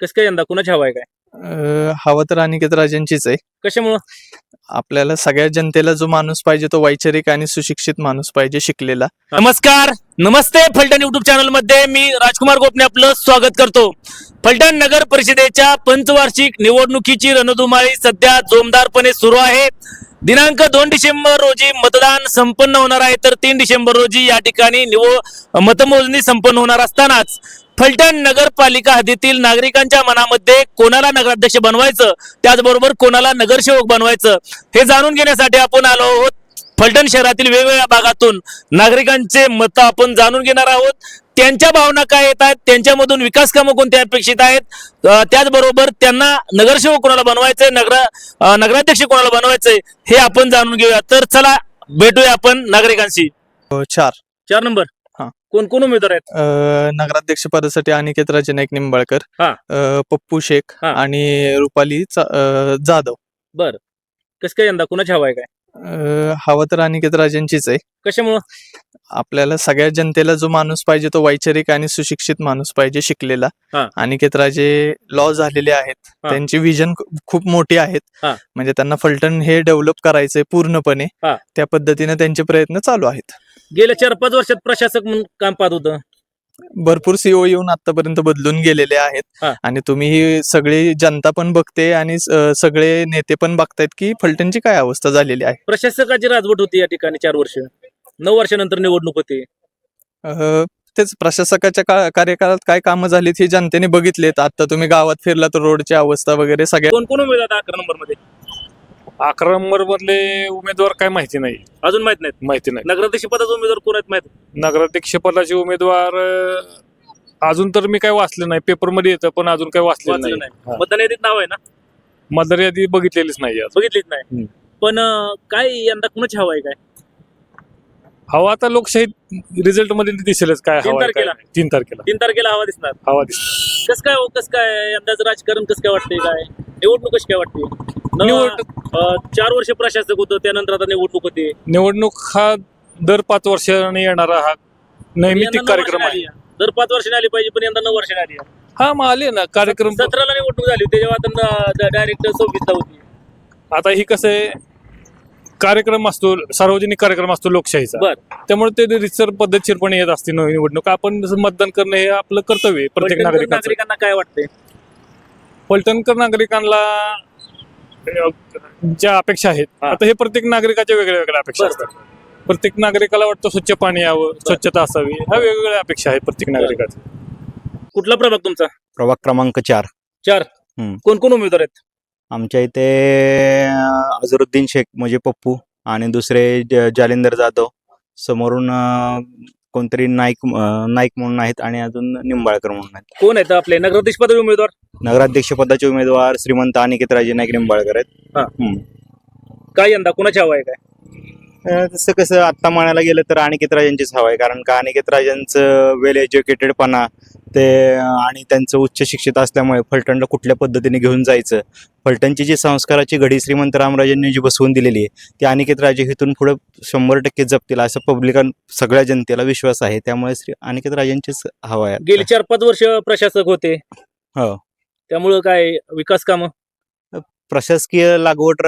कसं काय यंदा? कुणाची हवा आहे काय? अ, हवं तर अनिकेत राजांचीच आहे. कशामुळं? आपल्याला सगळ्या जनतेला जो माणूस पाहिजे तो वैचारिक आणि सुशिक्षित माणूस पाहिजे शिकलेला. नमस्कार! नमस्ते फलटण युट्यूब चॅनलमध्ये मी राजकुमार गोपने आपलं स्वागत करतो. फलटण नगर परिषदेच्या पंचवार्षिक निवडणुकीची रणधुमाळी सध्या जोमदारपणे सुरू आहे. दिनांक दोन डिसेंबर रोजी मतदान संपन्न होणार आहे तर तीन डिसेंबर रोजी या ठिकाणी निवड मतमोजणी संपन्न होणार असतानाच फलटण नगरपालिका हद्दीतील नागरिकांच्या मनामध्ये कोणाला नगराध्यक्ष बनवायचं? त्याचबरोबर कोणाला नगरसेवक बनवायचं? हे जाणून घेण्यासाठी आपण आलो आहोत फलटण शहरातील वेगवेगळ्या भागातून. नागरिकांचे मत आपण जाणून घेणार आहोत. त्यांच्या भावना काय येत आहेत? त्यांच्यामधून विकास कामं कोणती अपेक्षित आहेत? त्याचबरोबर त्यांना नगरसेवक कोणाला बनवायचंय? नगर नगराध्यक्ष कोणाला बनवायचंय? हे आपण जाणून घेऊया. तर चला भेटूया आपण नागरिकांशी. अ, चार. चार नंबर. हा. कोण कोण उमेदवार आहेत अ, नगराध्यक्ष पदासाठी अनिकेत राजे नाईक निंबाळकर हा. अ, पप्पू शेख हा. आणि रुपाली चा- अ, जाधव बर कसं काय यंदा कुणाची हवा आहे काय अ, हवं तर अनिकेत राजांचीच आहे कशामुळं आपल्याला सगळ्या जनतेला जो माणूस पाहिजे तो वैचारिक आणि सुशिक्षित माणूस पाहिजे शिकलेला हा. अनिकेत राजे लॉ झालेले आहेत हा. त्यांची विजन खूप मोठी आहेत हा. म्हणजे त्यांना फलटण हे डेव्हलप करायचंय पूर्णपणे हा. त्या पद्धतीने त्यांचे प्रयत्न चालू आहेत गेल्या चार पाच वर्षात प्रशासक म्हणून काम पाहत होतं. भरपूर सीओ येऊन आतापर्यंत बदलून गेलेले आहेत. हा. आणि तुम्ही ही सगळी जनता पण बघते आणि स- सगळे नेते पण बघतायत की फलटणची काय अवस्था झालेली आहे? प्रशासकाची राजवट होती या ठिकाणी चार वर्ष. नऊ वर्षानंतर निवडणूक होती. तेच प्रशासकाच्या का- कार्यकाळात काय कामं झालीत हे जनतेने बघितलेत. आता तुम्ही गावात फिरला तर रोडची अवस्था वगैरे सगळ्या कोण कोण उमेदवार अकरा नंबरमध्ये अकरा नंबर मधले उमेदवार काय माहिती नाही. अजून माहीत नाहीत. माहिती नाही. नगराध्यक्ष पदाचे उमेदवार कोण आहेत माहीत? नगराध्यक्ष पदाचे उमेदवार अं, अजून तर मी काय वाचलं नाही. पेपरमध्ये येतं पण अजून काय वाचलेलं वाचलं नाही. नाही. मतदान यादीत नाव आहे ना? मतदार यादी बघितलेलीच नाही आज बघितलीच नाही. हम्म. पण अं, काय यंदा कुणाची हवा आहे काय? हवा आता लोकशाही रिझल्टमध्ये दिसेलच काय तीन हवा आहे, काय तारखेला? नाही. तीन तारखेला. तीन तारखेला हवा दिसणार. हवा दिसत कस काय हो कस काय यंदाचं राजकारण कसं काय वाटतंय काय? निवडणूक कशी काय वाटते निवडणूक- चार वर्ष प्रशासक होतं त्यानंतर आता निवडणूक होती. निवडणूक हा दर पाच वर्षाने येणारा हा नैमितिक कार्यक्रम आहे. दर पाच वर्षांनी आली पाहिजे पण यंदा नऊ वर्षाने आली. हा मग आले ना कार्यक्रम सतराला निवडणूक झाली आता डायरेक्ट सव्वीसला होती. आता ही कसं आहे कार्यक्रम असतो सार्वजनिक कार्यक्रम असतो लोकशाहीचा. त्यामुळे ते रितसर पद्धतशीरपणे येत असते निवडणूक. आपण मतदान करणं हे आपलं कर्तव्य आहे प्रत्येक नागरिकांना काय वाटतंय? पलटणकर नागरिकांना ज्या अपेक्षा आहेत. आता हे प्रत्येक नागरिकाच्या वेगळ्या वेगळ्या अपेक्षा. असतात. प्रत्येक नागरिकाला वाटतं स्वच्छ पाणी यावं स्वच्छता असावी ह्या वेगवेगळ्या अपेक्षा आहेत प्रत्येक नागरिकाच्या. कुठला प्रभाग तुमचा? प्रभाग क्रमांक चार. चार? हम्म. कोण कोण उमेदवार आहेत? आमच्या इथे अं, अझरुद्दीन शेख म्हणजे पप्पू आणि दुसरे ज- जालिंदर जाधव. समोरून अं, कोणतरी नाईक नाईक म्हणून आहेत आणि अजून निंबाळकर म्हणून आहेत. कोण आहेत आपले? नगराध्यक्ष पदाचे उमेदवार? नगराध्यक्ष पदाचे उमेदवार श्रीमंत अनिकेत राजे नाईक निंबाळकर आहेत. हा. हम्म. काय यंदा कुणाची हवा आहे काय? अं, तसं कसं आत्ता म्हणायला गेलं तर अनिकेत राजांचीच हवं आहे. कारण का अनिकेत राजांचं वेल एज्युकेटेडपणा ते अं, आणि त्यांचं उच्च शिक्षित असल्यामुळे फलटणला कुठल्या पद्धतीने घेऊन जायचं फलटणची जी संस्काराची घडी श्रीमंत रामराजांनी जी बसवून दिलेली आहे ती अनिकेत राजे इथून पुढे शंभर टक्के जपतील असं पब्लिक सगळ्या जनतेला विश्वास आहे. त्यामुळे श्री अनिकेत राजांचीच हवा आहे गेली. चार पाच वर्ष प्रशासक होते. हो. त्यामुळं काय विकास काम? प्रशासकीय लागवड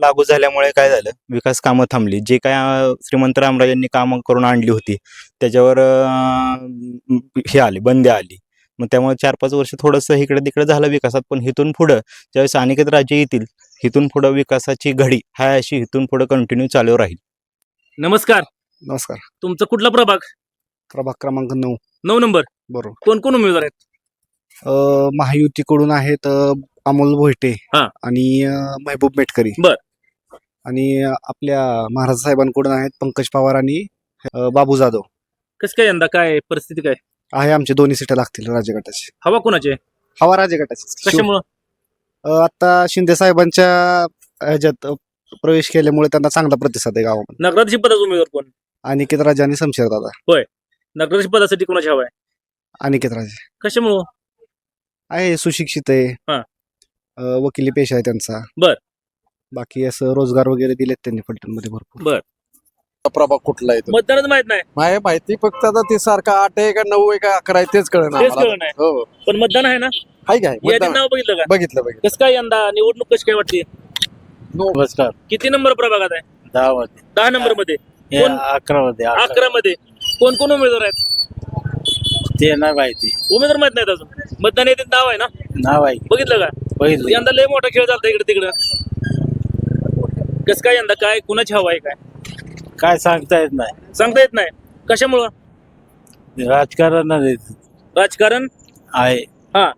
लागू झाल्यामुळे काय झालं? विकास कामं थांबली. जे काय श्रीमंत रामराजांनी कामं करून आणली होती त्याच्यावर हे आली बंदी आली. मग त्यामुळे चार पाच वर्ष थोडंसं इकडे तिकडे झालं विकासात पण इथून पुढं ज्यावेळेस अनिकेत राजे येतील इथून पुढं विकासाची घडी हा अशी इथून पुढं कंटिन्यू चालू राहील. नमस्कार. नमस्कार. तुमचा कुठला प्रभाग? प्रभाग क्रमांक नऊ. नऊ नंबर. बरोबर. कोण कोण उमेदवार आहेत? अ, महायुतीकडून आहेत अ, अमोल भोयटे हा. आणि अ, महबूब मेटकरी. बर. आणि अ, आपल्या महाराज साहेबांकडून आहेत पंकज पवार आणि अ, बाबू जाधव. कसं काय यंदा? काय परिस्थिती काय? आहे आमचे दोन्ही सीटा लागतील राजगटाचे हवा कुणाची आहे? हवा राजगटाचे कशामुळं? आता शिंदे साहेबांच्या ह्याच्यात अ, प्रवेश केल्यामुळे त्यांना चांगला प्रतिसाद आहे गावामध्ये. नगराध्यक्ष पदाचा उमेदवार कोण? अनिकेत राजे आणि शमशेर दादा. नगराध्यक्ष पदासाठी कोणाची हवा आहे? अनिकेत राजे. कशामुळं? आहे सुशिक्षित आहे. हा. अ, वकिली पेशा आहे त्यांचा. बर. बाकी असं रोजगार वगैरे दिलेत त्यांनी फलटणमध्ये भरपूर. प्रभाग कुठला आहे तो? मतदानच माहीत नाही. माय माहिती फक्त आता ते सारखा आठ आहे का नऊ आहे का अकरा आहे तेच कळणार तेच. हो. पण मतदान आहे ना? हाय काय नाव बघितलं का? बघितलं बघितलं. कसं काय यंदा निवडणूक कशी काय वाटते नमस्कार. किती नंबर प्रभागात आहे? दहा मध्ये. दहा नंबरमध्ये कोण? अकरा मध्ये अकरा. मध्ये कोण कोण उमेदवार आहेत? ते नाही माहिती उमेदवार माहीत नाहीत अजून. मतदान येते नाव आहे ना? नाव आहे. बघितलं का? बघितलं. यंदा लय मोठा खेळ झाला इकडे तिकडं कसं काय यंदा? काय? कुणाची हवा आहे काय? काय सांगता येत नाही. सांगता येत नाही. कशामुळं? राजकारण राजकारण? आहे. हा.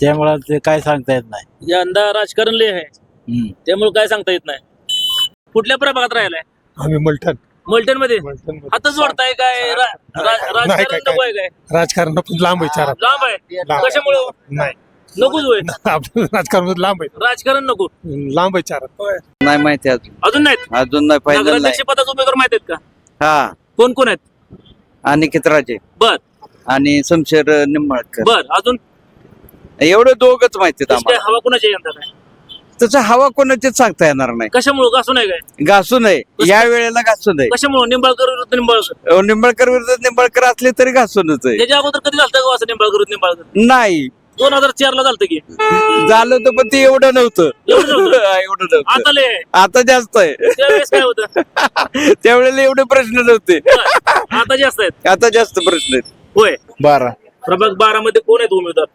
त्यामुळे ते काय सांगता येत नाही. यंदा राजकारण लय आहे. हम्म. त्यामुळे काय सांगता येत नाही. कुठल्या प्रभागात राहिलाय? आम्ही मलठण. मल्टनमध्ये मलठण हातच जोडताय काय रा- रा- नाही, राजकारण काय- नको आहे काय? राजकारण लांब आहे चार लांब आहे. कशामुळे? नाही. नकोच होय. राजकारण लांब आहे. राजकारण नको. लांब आहे चार. नाही माहिती अजून. अजून नाहीत? अजून नाही पाहिजे नाही. नगराध्यक्ष पदाचे उमेदवार माहीत आहेत का? हा. कोण कोण आहेत? अनिकेत राजे. बर. आणि शमशेर निंबाळकर. बर अजून? एवढे दोघच माहिती काय आम्हाला. हवा कुणाची आहे यंदा काय? त्याचं हवा कोणाचीच सांगता येणार नाही. कशामुळे? घासू नाही काय? घासू नये. या वेळेला घासू नये. कशामुळे? निंबाळकर विरुद्ध निंबाळकर. अहो, निंबाळकर विरुद्ध निंबाळकर असले तरी घासूनच आहे. त्याच्या अगोदर कधी झालं का असं निंबाळकर विरुद्ध निंबाळकर? नाही. दोन हजार चार ला झालं की. झालं तर पण ते एवढं नव्हतं. एवढं नव्हतं? एवढं नव्हतं. आता लय. आहे. आता जास्त आहे. त्यावेळेस काय होतं? त्यावेळेला एवढे प्रश्न नव्हते. बर. आता जास्त आहेत. आता जास्त प्रश्न आहेत. होय. बारा. प्रभाग बारा मध्ये कोण आहेत उमेदवार?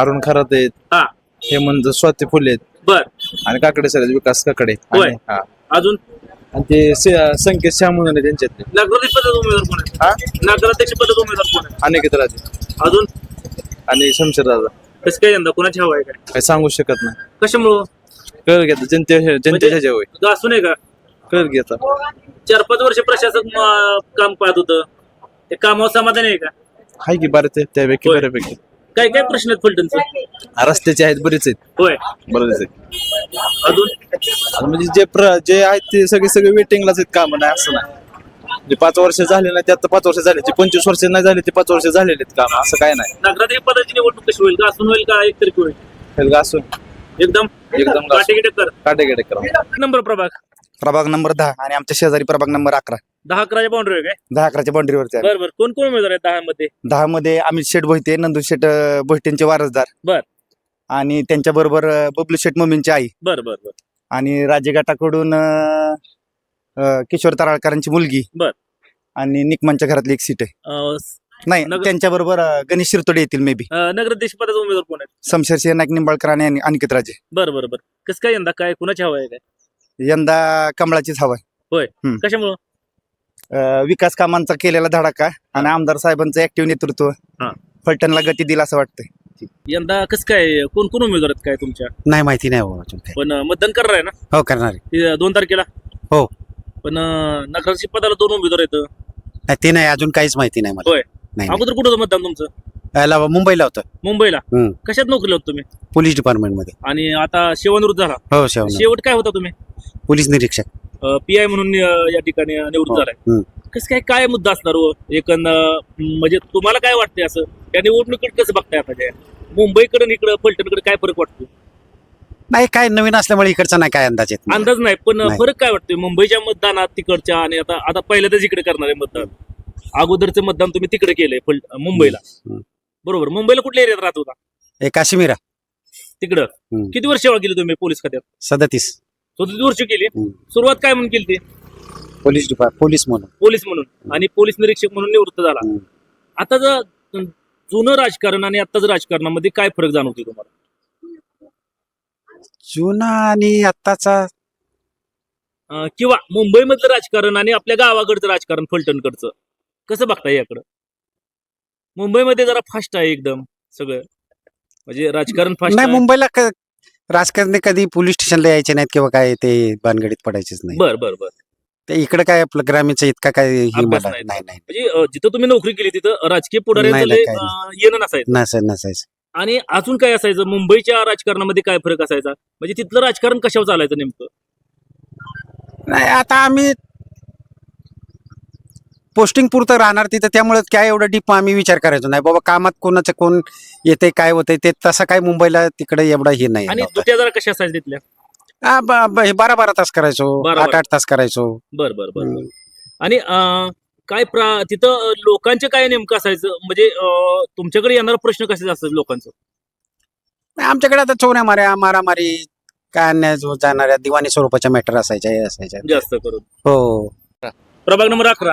अरुण खरात आहेत. हा. हेमंत स्वाती फुले आहेत. बर. आणि काकडे सर आहेत, विकास काकडे होय. हा. अजून? आणि ते से- संकेत श्याम म्हणून आहे त्यांच्यातले नगराध्यक्ष पदाचे उमेदवार कोण हा? आहेत नगराध्यक्ष पदाचे उमेदवार कोण आहेत? अनेक राजे. अजून? आणि शमशेर दादा कसं काय यंदा? कोणाची हवा आहे काय? काही सांगू शकत नाही. कशामुळं? कळ घेता जनते जनतेच्या जेवय घासू नये का? कळ घेता चार पाच वर्ष प्रशासक म, काम पाहत होतं. ते कामावर समाधान आहे का? हाय की बरं ते त्यापैकी होय. बऱ्यापैकी. काय काय प्रश्न आहेत फलटणचे? रस्त्याचे आहेत बरेच आहेत. होय. बरेच आहेत. अजून? आणि म्हणजे जे प्र जे आहेत ते सगळे सगळे वेटिंगलाच आहेत काम नाही असं नाही. जे पाच वर्ष झाले नाही त्यात पाच वर्ष झाले. जे पंचवीस वर्ष नाही झाले ते पाच वर्ष झालेले आहेत काम. असं काय नाही. नगराध्यक्ष पदाची निवडणूक कशी होईल? का होईल? हे असून एकदम? एकदम काटेकी टक्कर काटेकडे करा नंबर प्रभाग? प्रभाग नंबर दहा आणि आमच्या शेजारी प्रभाग नंबर अकरा. दहा अकराच्या बाउंड्री आहे काय? दहा अकराच्या बाउंड्रीवरती आहे. बरं बरं. कोण कोण उमेदवार आहेत दहा मध्ये दहा मध्ये अमित शेठ भोईते नंदू शेठ अं, भोईटेंचे वारसदार. बर. आणि त्यांच्या बरोबर बबलू शेठ मम्मींची आई. बरं बरं बरं. आणि राजेगटाकडून अं, अं, किशोर तराळकरांची मुलगी. बर. आणि निकमांच्या घरातली एक सीट आहे. अं, नाही नगर- त्यांच्या बरोबर गणेश शिरतोडे येतील मे बी अं, नगराध्यक्ष पदाचे उमेदवार कोण आहेत शमशेर सिंह नाईक निंबाळकर आणि अनि- अनिकेत राजे. बरं बरं बरं. कसं काय यंदा काय कुणाची हवा आहे काय? यंदा कमळाचीच हवा कशामुळं? आहे विकास कामांचा केलेला धडाका आणि आमदार साहेबांचं ऍक्टिव्ह नेतृत्व हा. फलटणला गती दिला असं वाटतंय. यंदा कसं काय कोण कोण उमेदवार आहेत काय तुमच्या? नाही माहिती नाही हो अजून काय पण अं, मतदान करणार आहे ना? हो करणार आहे. ते दोन तारखेला? हो. पण अं, नगराध्यक्ष पदाला दोन उमेदवार आहेत. नाही ते नाही अजून काहीच माहिती नाही मला. होय. नाही अगोदर कुठं होतं मतदान तुमचं? याला मुंबईला होतं. मुंबईला? हम्म. कशात नोकरीला होत तुम्ही? पोलीस डिपार्टमेंटमध्ये आणि आता सेवानिवृत्त झाला? हो शेवण शेवट काय होता तुम्ही? पोलीस निरीक्षक. पी आय म्हणून अं, या ठिकाणी अं, निवृत्त हो. झालाय. हम्म. कसं काय काय मुद्दा असणार हो? एकंद म्हणजे तुम्हाला काय वाटतंय असं? या निवडणुकीत कसं बघताय आता मुंबईकडे इकडं फलटणकडे काय फरक वाटतो? नाही काय नवीन असल्यामुळे इकडचा नाही काय अंदाज येत. अंदाज नाही पण नाही. फरक काय वाटतोय? मुंबईच्या मतदानात तिकडच्या आणि आता आता पहिल्यांदाच इकडे करणार आहे मतदान. अगोदरचं मतदान तुम्ही तिकडे केलंय फल मुंबईला. हम्म. बरोबर. मुंबईला कुठल्या एरियात राहत होता? हे काश्मीरा तिकडं. हम्म. किती वर्ष सेवा केली तुम्ही पोलीस खात्यात? सदतीस. किती वर्ष केली? हम्म. सुरुवात काय म्हणून केली ती? पोलीस डिपार्ट पोलीस म्हणून. पोलीस म्हणून. आणि पोलीस निरीक्षक म्हणून निवृत्त झाला. हम्म. आता जर जुनं राजकारण आणि आताच राजकारणामध्ये काय फरक जाणवते तुम्हाला? जुना आणि आत्ताचा. अं, किंवा मुंबईमधलं राजकारण आणि आपल्या गावाकडचं राजकारण फलटणकडचं. कसं बघताय याकडं? मुंबईमध्ये जरा फास्ट आहे एकदम सगळं. म्हणजे राजकारण फास्ट नाही मुंबईला क- राजकारणी कधी पोलीस स्टेशनला यायचे नाहीत किंवा काय ते भानगडीत पडायचेच नाही बर बर बर. ते इकडे काय आपलं ग्रामीणचं इतका काय ही अभ्यास मला नाही. नाही नाही. म्हणजे अं, जिथं तुम्ही नोकरी केली तिथं राजकीय पुढाऱ्यांचं नाही, लय, नाही, अं, येणं नसायचं. नसायचं नसायचं. आणि अजून काय असायचं? मुंबईच्या राजकारणामध्ये काय फरक असायचा? म्हणजे तिथलं राजकारण कशावर चालायचं नेमकं? नाही आता आम्ही पोस्टिंग पुरतं राहणार तिथं त्यामुळे काय एवढं डीप आम्ही विचार करायचो नाही. बाबा कामात कोणाचं कोण येते काय होतंय ते तसं काय मुंबईला तिकडे एवढा हे नाही. आणि नव्हतं. दुट्या जरा कशा असायच्या तिथल्या? हा, ब- ब- हे बारा बारा तास करायचो बारा- आठ आठ तास करायचो. बर बर बर. हम्म. आणि अं, काय प्रा तिथं लोकांचे काय नेमकं असायचं? म्हणजे तुमच्याकडे येणारा प्रश्न कसे असतात लोकांचं? नाही, आमच्याकडे आता चोऱ्या माऱ्या मारामारी काय अन्याय जो जाणाऱ्या दिवाणी स्वरूपाच्या मॅटर असायच्या हे असायच्या. जास्त करून. हो. प्रभाग नंबर अकरा.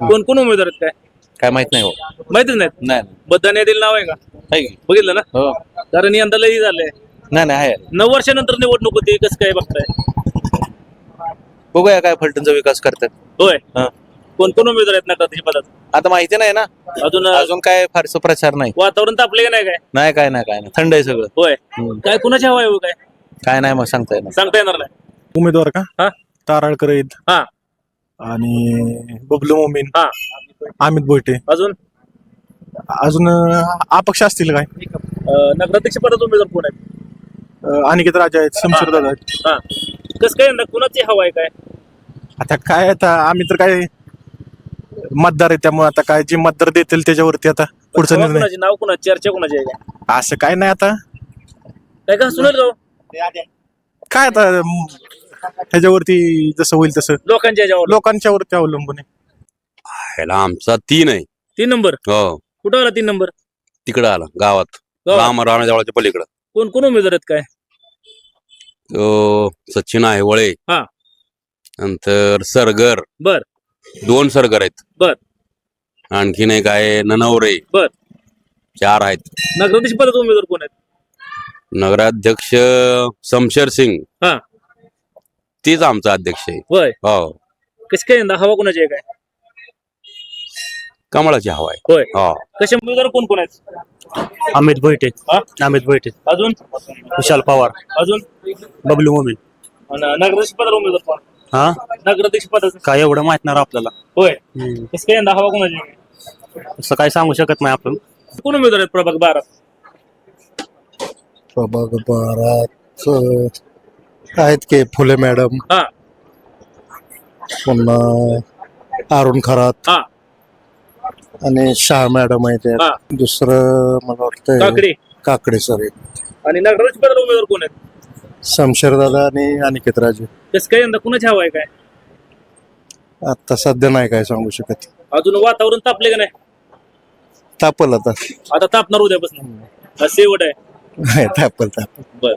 कोण कोण उमेदवार आहेत काय? काय माहीत नाही हो. माहितीच नाहीत? नाही. मतदान यादीला नाव आहे का? आहे की? बघितलं ना? हो. कारण यंदा लई झालंय. नाही नाही आहे. नऊ वर्षानंतर निवडणूक होती कसं काय बघताय? बघूया काय फलटणचा विकास करतात. होय. हा. कोण कोण उमेदवार आहेत नगराध्यक्ष पदात आता माहिती नाही ना. अजून अजून काय फारसं प्रचार नाही. वातावरण तापले नाही काय? नाही काय नाही काय नाही. थंड आहे सगळं. होय. हम्म. काय कुणाची हवा आहे हो काय? काय नाही मग सांगता येणार. सांगता येणार नाही. उमेदवार का? हा. ताराळकर आहेत. हा. आणि बबलू मोमीन. हा. अमित बोयटे अजून? अजून अं, अपक्ष असतील काय? नगराध्यक्ष पदात उमेदवार कोण आहेत अं, अनिकेत राजा आहेत शमशेर दादा आहेत. हा. कसं काय यंदा कुणाची हवा आहे काय? आता काय आता आम्ही तर काय मतदार आहे त्यामुळे आता काय जे मतदार देतील त्याच्यावरती आता पुढचा हवा निर्णय. कुणाची नाव कुणाची चर्चा कुणाची आहे असं काय नाही आता. काय का सुनेल काय आता ह्याच्यावरती जसं होईल तसं. लोकांच्या याच्यावर. लोकांच्या वरती अवलंबून आहे. ह्याला आमचा तीन आहे. तीन नंबर? हो. कुठं आला तीन नंबर? तिकडं आला गावात. गावात? राम राणाजवळच्या पलीकडं. कोण कोण उमेदवार आहेत काय? तो सचिन आहे हा. नंतर सरगर. बर. दोन सरगर आहेत. बर. आणखीन एक आहे ननवरे. बर. चार आहेत. नगराध्यक्ष पदात उमेदवार कोण आहेत? नगराध्यक्ष शमशेर सिंग. हा. तीच आमचा अध्यक्ष आहे. होय. हो. कशी काय यंदा हवा कुणाची आहे काय? कमळाची हवा आहे. होय. हो. कशा उमेदवार कोण कोण आहेत? अमित भोईटे. हा? अमित भोईटे. अजून? विशाल पवार. अजून? बबलू मोमीन आणि नगराध्यक्ष पदाला उमेदवार कोण? हा? नगराध्यक्ष पदाचं. काय एवढं माहीत नाही आपल्याला. होय. कसं काय यंदा हवा कुणाची? असं काय सांगू शकत नाही आपण. कोण उमेदवार आहेत प्रभाग बारा प्रभाग बारात आहेत के फुले मॅडम. हा. पुन्हा अरुण खरात. हा. आणि शाह मॅडम आहेत. हा. दुसरं मला वाटतं काकडे. काकडे सर आहेत आणि नगराध्यक्ष पदाला उमेदवार कोण आहेत? शमशेर दादा आणि अनिकेत राजे कसं काय यंदा कुणाची हवा आहे काय? आता सध्या नाही काय सांगू शकत. अजून वातावरण तापले का नाही? तापल आता. आता तापणार उद्यापासून. शेवट आहे. तापल तापल. बर.